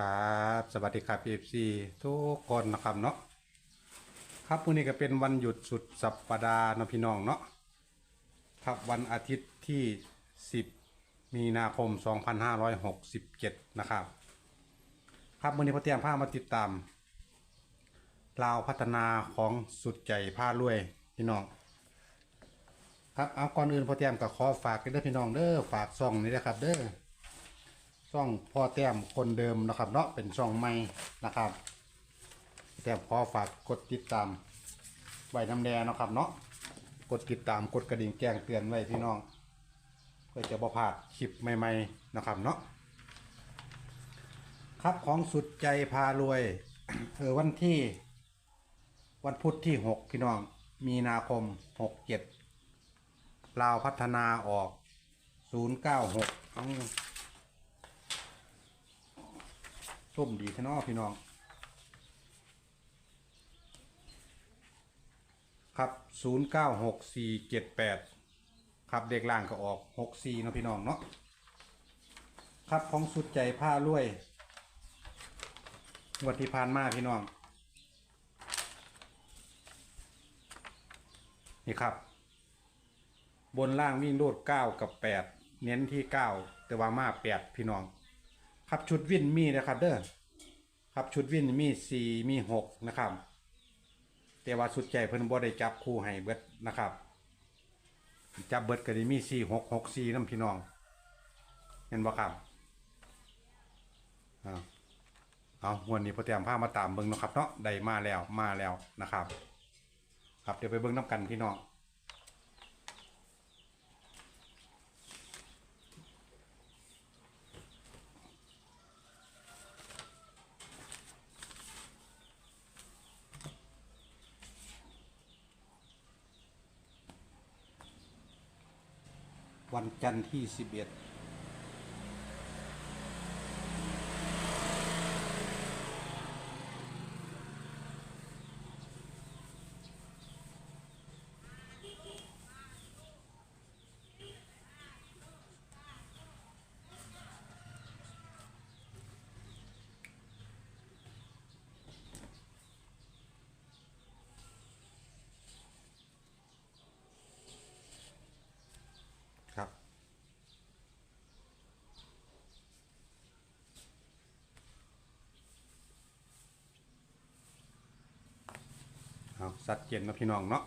ครับ สวัสดีครับ PFC ทุกคนนะครับเนาะครับวันนี้ก็เป็นวันหยุดสุดสัปดาห์นะพี่น้องเนาะครับวันอาทิตย์ที่ 10 มีนาคม 2567 นะครับ ครับวันนี้พอเตรียมผ้ามาติดตามลาวพัฒนาของสุดใจผ้ารวยพี่น้องครับเอาก่อนอื่นพอเตรียมกับขอฝากกันเด้อพี่น้องเด้อฝากซองนี้นะครับเด้อ ช่องพ่อแต้มคนเดิมนะครับ เนาะเป็นช่องใหม่นะครับ แต่พอฝากกดติดตามใบน้ำแดงนะครับ เนาะกดติดตามกดกระดิ่งแจ้งเตือนไว้พี่น้องเพื่อจะบ่พลาดคลิปใหม่ ๆนะครับ เนาะครับของสุดใจพารวยเออวันที่ วันพุธที่ 6 พี่น้อง มีนาคม 67ลาวพัฒนาออก 096 ส้มดีแค่นอพี่น้อง ครับ 096478 ครับเด็กล่างก็ออก 64เนาะพี่น้องเนาะครับของสุดใจผ้ารวยงวดที่ผ่านมาพี่น้อง นี่ครับ บนล่างวิ่งโลด9กับ 8 เน้นที่ 9 แต่ว่ามา 8 พี่น้อง ครับชุดวินมีนะครับเด้อครับชุดวินมีสี่มีหกนะครับ แต่ว่าสุดใจเพิ่นบ่ได้จับคู่ให้เบิดนะครับ จับเบิดก็ได้มีสี่หกหกสี่น้ำพี่น้อง เห็นบ่ครับเอาเอาวันนี้พอเตรียมผ้ามาตามเบิ่งเนาะครับเนาะได้มาแล้วมาแล้วนะครับ ครับเดี๋ยวไปเบิ่งน้ำกันพี่น้อง วันจันทร์ที่ 11 สัตว์เจนนาะพี่น้องเนาะ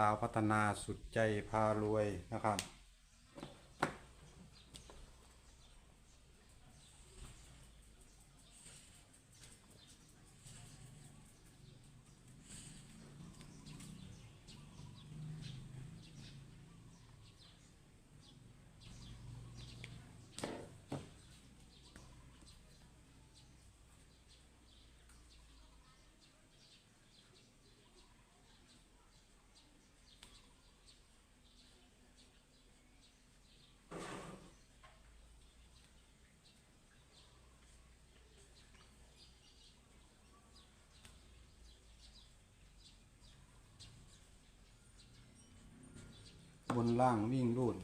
ลาวพัฒนาสุดใจพารวยนะครับ บนล่างวิ่งรูด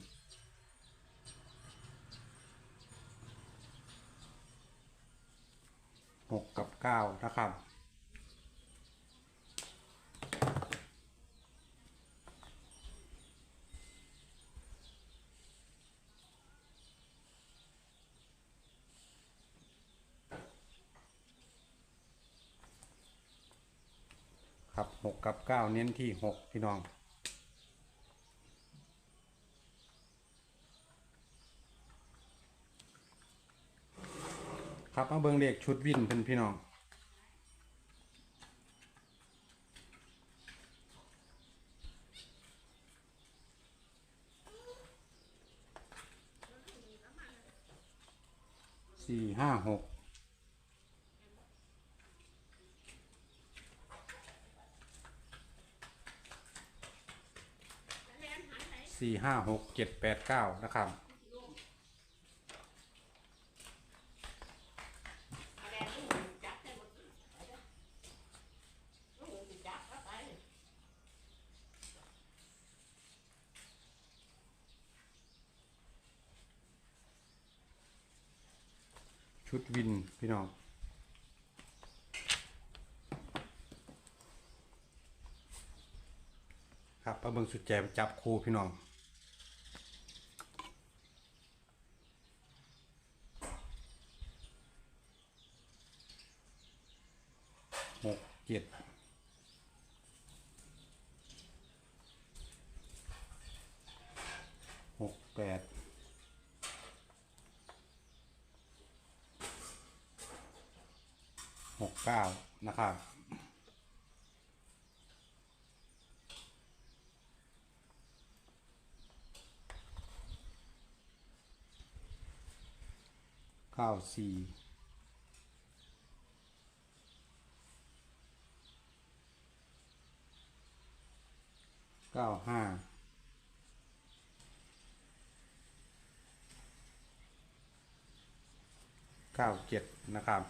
หกกับเก้านะครับครับหกกับเก้าเน้นที่หกพี่น้อง ครับมาเบิ่งเลขชุดวินเพิ่นพี่น้องสี่ห้าหกสี่ห้าหกเจ็ดแปดเก้านะครับ ชุดวินพี่น้องครับมาเบิ่งสุดใจจับคู่พี่น้องหกเจ็ดหกแปด หก เก้านะครับ เก้าสี่เก้าห้าเก้าเจ็ดนะครับ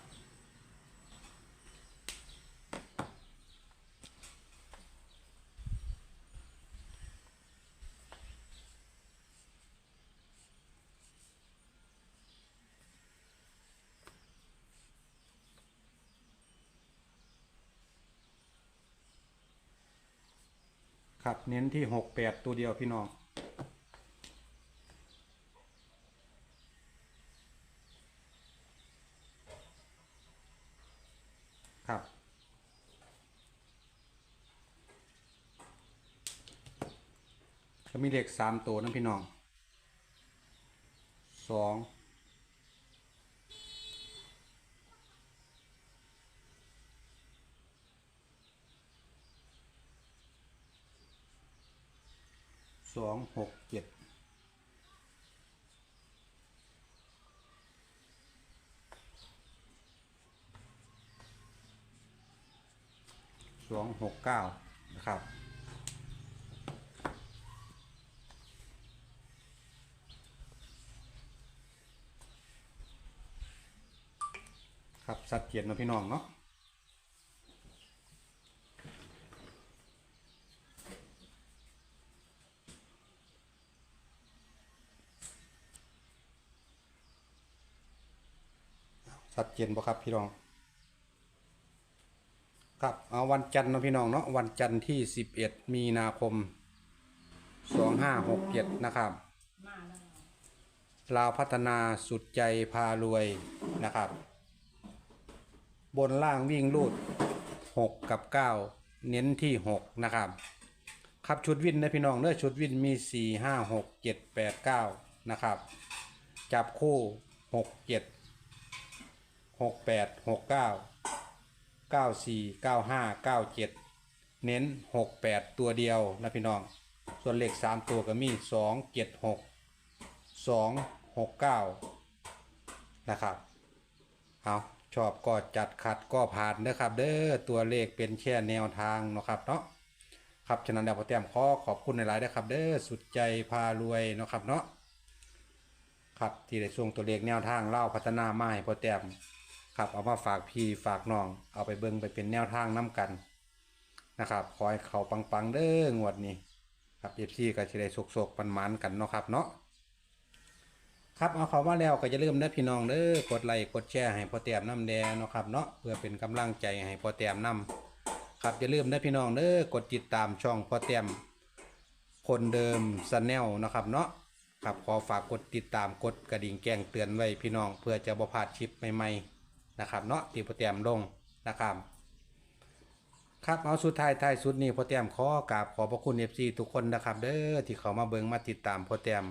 ครับ เน้นที่หกแปดตัวเดียวพี่น้องครับก็มีเลขสามตัวนะพี่น้องสอง องหกเจ็ดสองหกเก้านะครับครับสัดเกียรตินาะพี่น้องเนาะ ชัดเจนบ่ครับพี่น้อง ครับเอาวันจันทร์นะพี่น้องเนาะวันจันทร์ที่ 11 มีนาคม 2567 นะครับลาวพัฒนาสุดใจพารวยนะครับ บนล่างวิ่งรูด 6 กับ 9 เน้นที่ 6 นะครับครับชุดวินนะพี่น้องเนื้อชุดวินมี 4 5 6 7 8 9 นะครับ จับคู่ 6 7 หกแปดหกเก้าเก้าสี่เก้าห้าเก้าเจ็ดเน้นหกแปดตัวเดียวนะพี่น้อง ส่วนเลขสามตัวก็มีสองเจ็ดหกสองหกเก้านะครับเอาชอบก็จัดขัดก็ผ่านนะครับเด้อตัวเลขเป็นแค่แนวทางนะครับเนาะครับฉะนั้นเดี๋ยวพอแต้มขอขอบคุณในหลายๆนะครับ เด้อสุดใจพารวยนะครับเนาะครับที่ได้ส่งตัวเลขแนวทางเล่าพัฒนามาให้พอแต้ม ครับเอามาฝากพี่ฝากน้อง เอาไปเบิ่งไปเป็นแนวทางน้กันนะครับขอให้เขาปังๆเด้องวดนี้ครับเอฟซีก็จะได้โศกๆปันมันกันเนาะครับเนาะครับเอาเขามาแล้วก็จะเริ่าลืมนะพี่น้องเด้อกดไลค์กดแชร์ให้พอแต้มน้ำแดงเนาะครับเนาะเพื่อเป็นกำลังใจให้พอแต้มน้ำครับอย่าลืมนะพี่น้องเด้อกดติดตามช่องพอแต้มคนเดิมสแนลนะครับเนาะครับขอฝากกดติดตามกดกระดิ่งแจ้งเตือนไว้พี่น้อง เพื่อจะบ่พลาดคลิปใหม่ๆ นะครับเนาะที่โปรแกรมลงนะครับครับเอาสุดท้ายท้ายสุดนี้โปรแกรมขอกราบขอพระคุณเอฟซีทุกคนนะครับ เด้อที่เขามาเบิงมาติดตามโปรแกรม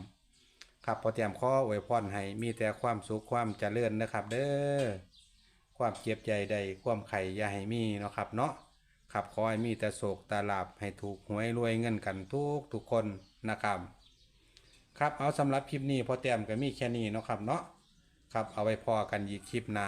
ครับพอเตรียมข้ออวยพรให้มีแต่ความสุขความเจริญนะครับ เด้อความเจ็บใจใดความไข่ยาให้มีเนาะครับ เนาะครับขอให้มีแต่โศกตาลาบให้ถูกหวยรวยเงินกันทุกทุกคนนะครับ ครับเอาสำหรับคลิปนี้พอเตรียมก็มีแค่นี้เนาะครับเนาะครับเอาไว้พอกันอีกคลิปหน้า